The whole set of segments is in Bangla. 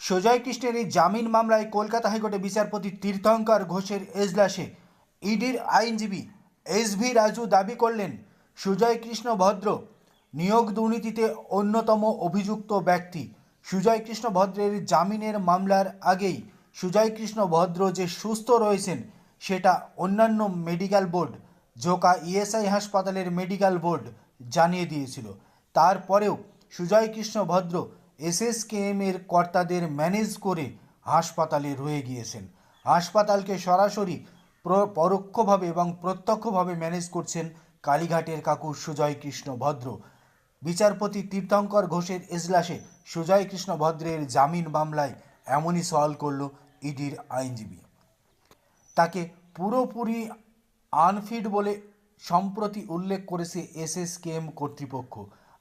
সুজয় কৃষ্ণের এই জামিন মামলায় কলকাতা হাইকোর্টে বিচারপতি তীর্থঙ্কর ঘোষের এজলাসে ইডির আইনজীবী এস ভি রাজু দাবি করলেন, সুজয় কৃষ্ণ ভদ্র নিয়োগ দুর্নীতিতে অন্যতম অভিযুক্ত ব্যক্তি। সুজয় কৃষ্ণ ভদ্রের জামিনের মামলার আগেই সুজয় কৃষ্ণ ভদ্র যে সুস্থ রয়েছেন, সেটা অন্যান্য মেডিকেল বোর্ড, জোকা ইএসআই হাসপাতালের মেডিকেল বোর্ড জানিয়ে দিয়েছিল। তারপরেও সুজয় কৃষ্ণ ভদ্র এসএসকেএম এর কর্তাদের ম্যানেজ করে হাসপাতালে রয়ে গিয়েছেন। হাসপাতালকে সরাসরি পরোক্ষভাবে এবং প্রত্যক্ষভাবে ম্যানেজ করছেন কালীঘাটের কাকু সুজয় কৃষ্ণ ভদ্র। বিচারপতি তীর্থঙ্কর ঘোষের এজলাসে সুজয় কৃষ্ণ ভদ্রের জামিন মামলায় এমনই সওয়াল করল ইডির আইনজীবী। তাকে পুরোপুরি আনফিট বলে সম্প্রতি উল্লেখ করেছে এসএসকেএম কর্তৃপক্ষ।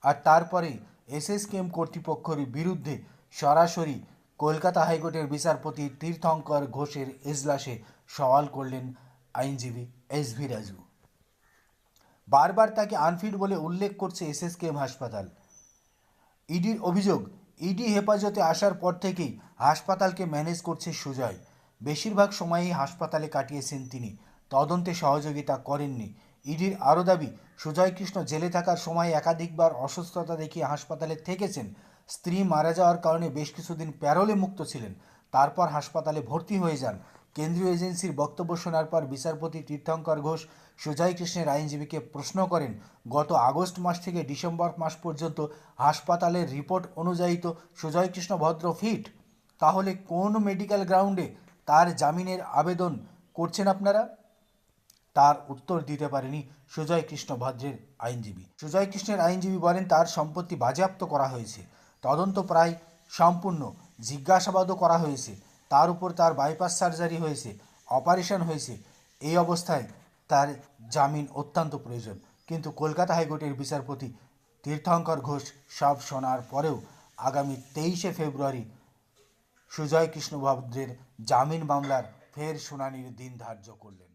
আর তারপরে এসএসকেএম কর্তৃপক্ষের বিরুদ্ধে সরাসরি কলকাতা হাইকোর্টের বিচারপতি তীর্থঙ্কর ঘোষের এজলাসে সওয়াল করলেন আইনজীবী এস ভি রাজু। বারবার তাকে আনফিট বলে উল্লেখ করছে এসএসকেএম হাসপাতাল। ইডির অভিযোগ, ইডি হেফাজতে আসার পর থেকেই হাসপাতালকে ম্যানেজ করছে সুজয়। বেশিরভাগ সময়ই হাসপাতালে কাটিয়েছেন তিনি। তদন্তে সহযোগিতা করেননি ইডির আরও দাবি সুজয় কৃষ্ণ জেলে থাকার সময় একাধিকবার অসুস্থতা দেখিয়ে হাসপাতালে থেকেছেন। স্ত্রী মারা যাওয়ার কারণে বেশ কিছুদিন প্যারোলে মুক্ত ছিলেন। তারপর হাসপাতালে ভর্তি হয়ে যান। কেন্দ্রীয় এজেন্সির বক্তব্য শোনার পর বিচারপতি তীর্থঙ্কর ঘোষ সুজয় কৃষ্ণের আইনজীবীকে প্রশ্ন করেন, গত আগস্ট মাস থেকে ডিসেম্বর মাস পর্যন্ত হাসপাতালের রিপোর্ট অনুযায়ী তো সুজয় কৃষ্ণ ভদ্র ফিট। তাহলে কোন মেডিকেল গ্রাউন্ডে তার জামিনের আবেদন করছেন আপনারা? তার উত্তর দিতে পারেনি সুজয় কৃষ্ণ ভদ্রের আইনজীবী। সুজয় কৃষ্ণের আইনজীবী বলেন, তার সম্পত্তি বাজেয়াপ্ত করা হয়েছে। তদন্ত প্রায় সম্পূর্ণ। জিজ্ঞাসাবাদও করা হয়েছে। তার উপর তার বাইপাস সার্জারি হয়েছে অপারেশন হয়েছে। এই অবস্থায় তার জামিন অত্যন্ত প্রয়োজন। কিন্তু কলকাতা হাইকোর্টের বিচারপতি তীর্থঙ্কর ঘোষ সব শোনার পরেও আগামী তেইশে ফেব্রুয়ারি সুজয় কৃষ্ণ ভদ্রের জামিন মামলার ফের শুনানির দিন ধার্য করলেন।